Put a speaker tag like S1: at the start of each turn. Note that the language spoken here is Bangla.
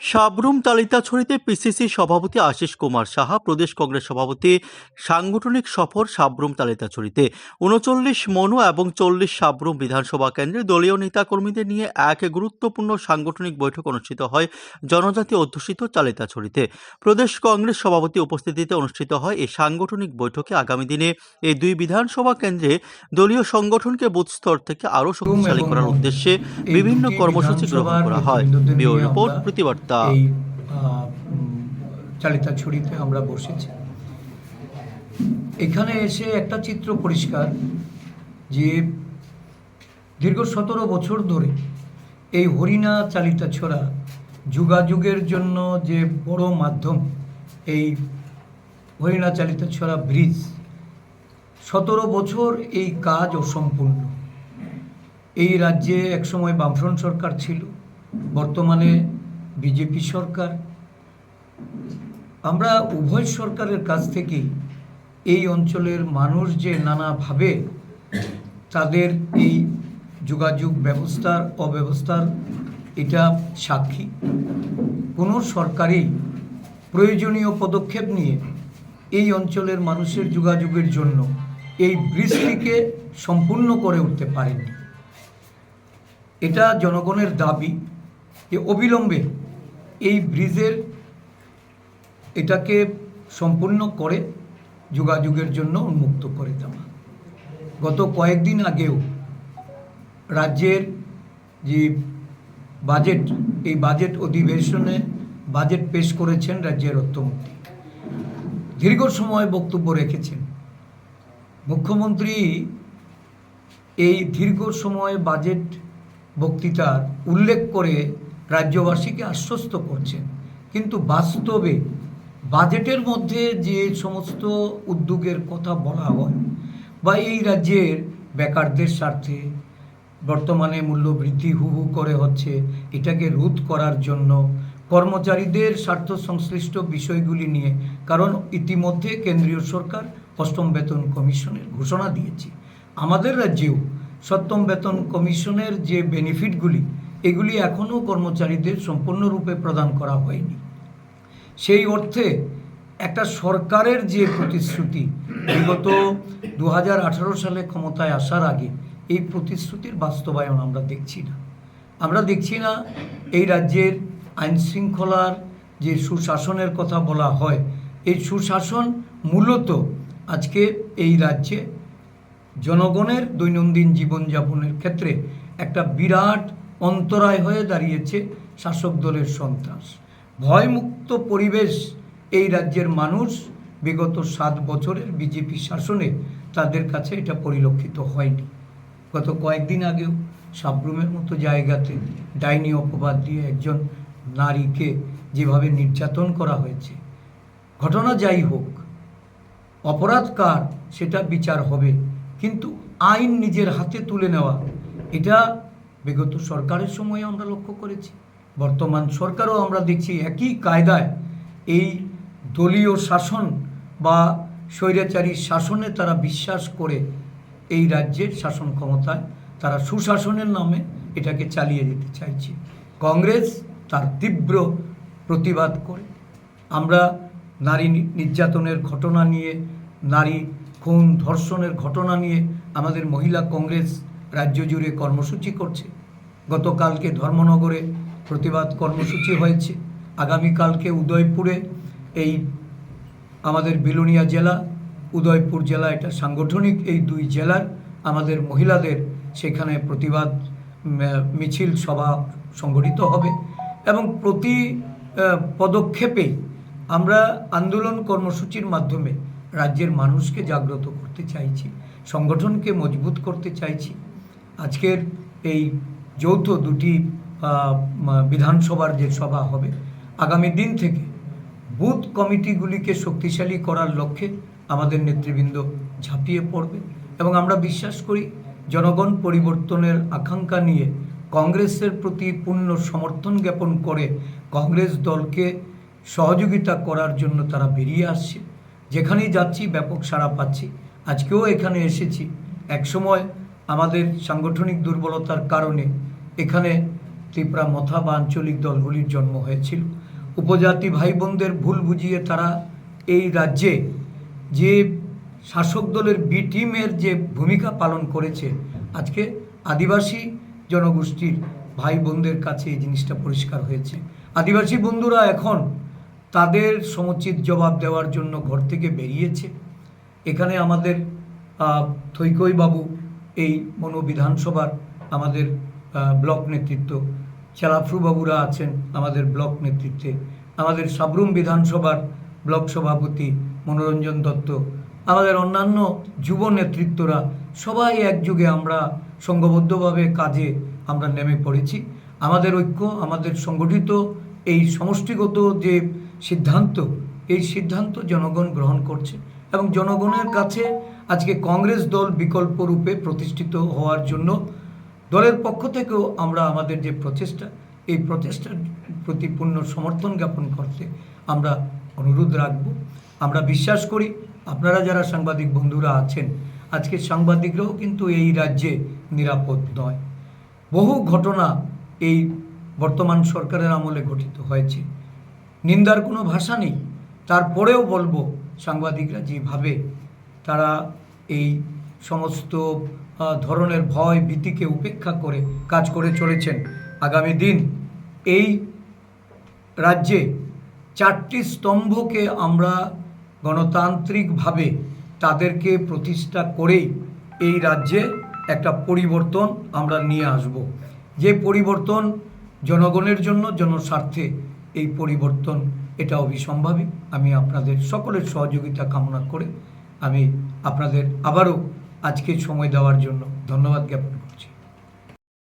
S1: সাবরুম তালিতাছড়িতে পিসিসি সভাপতি আশিস কুমার সাহা, প্রদেশ কংগ্রেস সভাপতি সাংগঠনিক সফর সাবরুম তালিতাছড়িতে। উনচল্লিশ মনু এবং চল্লিশ সাবরুম বিধানসভা কেন্দ্রে দলীয় নেতাকর্মীদের নিয়ে এক গুরুত্বপূর্ণ সাংগঠনিক বৈঠক অনুষ্ঠিত হয় জনজাতি অধ্যুষিত চালিতাছড়িতে প্রদেশ কংগ্রেস সভাপতি উপস্থিতিতে অনুষ্ঠিত হয় এই সাংগঠনিক বৈঠকে। আগামী দিনে এই দুই বিধানসভা কেন্দ্রে দলীয় সংগঠনকে বুথ স্তর থেকে আরও শক্তিশালী করার উদ্দেশ্যে বিভিন্ন কর্মসূচি গ্রহণ করা হয়। রিপোর্ট প্রতিবার্তা
S2: এই চালিতা ছড়িতে আমরা বসেছি। এখানে এসে একটা চিত্র পরিষ্কার যে দীর্ঘ সতেরো বছর ধরে এই হরিণা চালিতা ছড়া যুগাযুগের জন্য যে বড় মাধ্যম, এই হরিণা চালিতা ছড়া ব্রিজ, সতেরো বছর এই কাজ অসম্পূর্ণ। এই রাজ্যে একসময় বামফ্রন্ট সরকার ছিল, বর্তমানে বিজেপি সরকার। আমরা উভয় সরকারের কাছ থেকেই এই অঞ্চলের মানুষ যে নানাভাবে তাদের এই যোগাযোগ ব্যবস্থার, অব্যবস্থার এটা সাক্ষী। কোনো সরকারই প্রয়োজনীয় পদক্ষেপ নিয়ে এই অঞ্চলের মানুষের যোগাযোগের জন্য এই বৃষ্টিকে সম্পূর্ণ করে উঠতে পারেনি। এটা জনগণের দাবি যে অবিলম্বে এই ব্রিজের এটাকে সম্পূর্ণ করে যোগাযোগের জন্য উন্মুক্ত করে দেওয়া। গত কয়েকদিন আগেও রাজ্যের যে বাজেট, এই বাজেট অধিবেশনে বাজেট পেশ করেছেন রাজ্যের অর্থমন্ত্রী। দীর্ঘ সময় বক্তব্য রেখেছেন। মুখ্যমন্ত্রী এই দীর্ঘ সময় বাজেট বক্তৃতার উল্লেখ করে রাজ্যবাসীকে আশ্বস্ত করছেন। কিন্তু বাস্তবে বাজেটের মধ্যে যে সমস্ত উদ্যোগের কথা বলা হয় বা এই রাজ্যের বেকারদের স্বার্থে বর্তমানে মূল্যবৃদ্ধি হু হু করে হচ্ছে, এটাকে রোধ করার জন্য কর্মচারীদের স্বার্থ সংশ্লিষ্ট বিষয়গুলি নিয়ে, কারণ ইতিমধ্যে কেন্দ্রীয় সরকার অষ্টম বেতন কমিশনের ঘোষণা দিয়েছে। আমাদের রাজ্যেও সপ্তম বেতন কমিশনের যে বেনিফিটগুলি এগুলি এখনও কর্মচারীদের সম্পূর্ণরূপে প্রদান করা হয়নি। সেই অর্থে একটা সরকারের যে প্রতিশ্রুতি বিগত দু হাজার আঠারো সালে ক্ষমতায় আসার আগে এই প্রতিশ্রুতির বাস্তবায়ন আমরা দেখছি না। আমরা দেখছি না এই রাজ্যের আইন শৃঙ্খলার যে সুশাসনের কথা বলা হয়, এই সুশাসন মূলত আজকে এই রাজ্যে জনগণের দৈনন্দিন জীবনযাপনের ক্ষেত্রে একটা বিরাট অন্তরায় হয়ে দাঁড়িয়েছে শাসক দলের সন্ত্রাস। ভয়মুক্ত পরিবেশ এই রাজ্যের মানুষ বিগত সাত বছরের বিজেপি শাসনে তাদের কাছে এটা পরিলক্ষিত হয়নি। গত কয়েকদিন আগেও সাবরুমের মতো জায়গাতে ডাইনি অপবাদ দিয়ে একজন নারীকে যেভাবে নির্যাতন করা হয়েছে, ঘটনা যাই হোক, অপরাধ কার সেটা বিচার হবে, কিন্তু আইন নিজের হাতে তুলে নেওয়া, এটা বিগত সরকারের সময়ে আমরা লক্ষ্য করেছি। বর্তমান সরকারও আমরা দেখছি একই কায়দায় এই দলীয় শাসন বা স্বৈরাচারী শাসনে তারা বিশ্বাস করে এই রাজ্যের শাসন ক্ষমতায় তারা সুশাসনের নামে এটাকে চালিয়ে যেতে চাইছে। কংগ্রেস তার তীব্র প্রতিবাদ করে। আমরা নারী নির্যাতনের ঘটনা নিয়ে, নারী খুন ধর্ষণের ঘটনা নিয়ে আমাদের মহিলা কংগ্রেস রাজ্য জুড়ে কর্মসূচি করছে। গতকালকে ধর্মনগরে প্রতিবাদ কর্মসূচি হয়েছে। আগামীকালকে উদয়পুরে এই আমাদের বিলুনিয়া জেলা, উদয়পুর জেলা এটা সাংগঠনিক, এই দুই জেলার আমাদের মহিলাদের সেখানে প্রতিবাদ মিছিল, সভা সংগঠিত হবে এবং প্রতি পদক্ষেপে আমরা আন্দোলন কর্মসূচির মাধ্যমে রাজ্যের মানুষকে জাগ্রত করতে চাইছি, সংগঠনকে মজবুত করতে চাইছি। আজকের এই যৌথ দুটি বিধানসভার যে সভা হবে, আগামী দিন থেকে বুথ কমিটিগুলিকে শক্তিশালী করার লক্ষ্যে আমাদের নেতৃবৃন্দ ঝাঁপিয়ে পড়বে। এবং আমরা বিশ্বাস করি, জনগণ পরিবর্তনের আকাঙ্ক্ষা নিয়ে কংগ্রেসের প্রতি পূর্ণ সমর্থন জ্ঞাপন করে কংগ্রেস দলকে সহযোগিতা করার জন্য তারা বেরিয়ে আসছে। যেখানেই যাচ্ছি, ব্যাপক সাড়া পাচ্ছি। আজকেও এখানে এসেছি। একসময় আমাদের সাংগঠনিক দুর্বলতার কারণে এখানে ত্রিপুরা মথা বা আঞ্চলিক দলগুলির জন্ম হয়েছিল। উপজাতি ভাই বোনদের ভুল বুঝিয়ে তারা এই রাজ্যে যে শাসক দলের বি টিমের যে ভূমিকা পালন করেছে, আজকে আদিবাসী জনগোষ্ঠীর ভাই বোনদের কাছে এই জিনিসটা পরিষ্কার হয়েছে। আদিবাসী বন্ধুরা এখন তাদের সমুচিত জবাব দেওয়ার জন্য ঘর থেকে বেরিয়েছে। এখানে আমাদের থৈকই বাবু এই মনো বিধানসভার আমাদের ব্লক নেতৃত্ব। বাবুরা আছেন আমাদের ব্লক নেতৃত্বে। আমাদের সাবরুম বিধানসভার ব্লক সভাপতি মনোরঞ্জন দত্ত। আমাদের অন্যান্য যুব নেতৃত্বরা সবাই একযোগে আমরা সংঘবদ্ধভাবে কাজে আমরা নেমে পড়েছি। আমাদের ঐক্য, আমাদের সংগঠিত এই সমষ্টিগত যে সিদ্ধান্ত, এই সিদ্ধান্ত জনগণ গ্রহণ করছে। এবং জনগণের কাছে আজকে কংগ্রেস দল বিকল্প রূপে প্রতিষ্ঠিত হওয়ার জন্য দলের পক্ষ থেকেও আমরা আমাদের যে প্রচেষ্টা, এই প্রচেষ্টার প্রতি পূর্ণ সমর্থন জ্ঞাপন করতে আমরা অনুরোধ রাখব। আমরা বিশ্বাস করি আপনারা যারা সাংবাদিক বন্ধুরা আছেন, আজকে সাংবাদিকরাও কিন্তু এই রাজ্যে নিরাপদ নয়। বহু ঘটনা এই বর্তমান সরকারের আমলে ঘটিত হয়েছে। নিন্দার কোনো ভাষা নেই। তারপরেও বলব সাংবাদিকরা যেভাবে তারা এই সমস্ত ধরনের ভয় ভীতিকে উপেক্ষা করে কাজ করে চলেছেন, আগামী দিন এই রাজ্যে চারটি স্তম্ভকে আমরা গণতান্ত্রিকভাবে তাদেরকে প্রতিষ্ঠা করেই এই রাজ্যে একটা পরিবর্তন আমরা নিয়ে আসব। যে পরিবর্তন জনগণের জন্য, জনস্বার্থে এই পরিবর্তন এটা অবিসম্ভাবী আমি আপনাদের সকলের সহযোগিতা কামনা করে আমি আপনাদের আবারও আজকে সময় দেওয়ার জন্য ধন্যবাদ জ্ঞাপন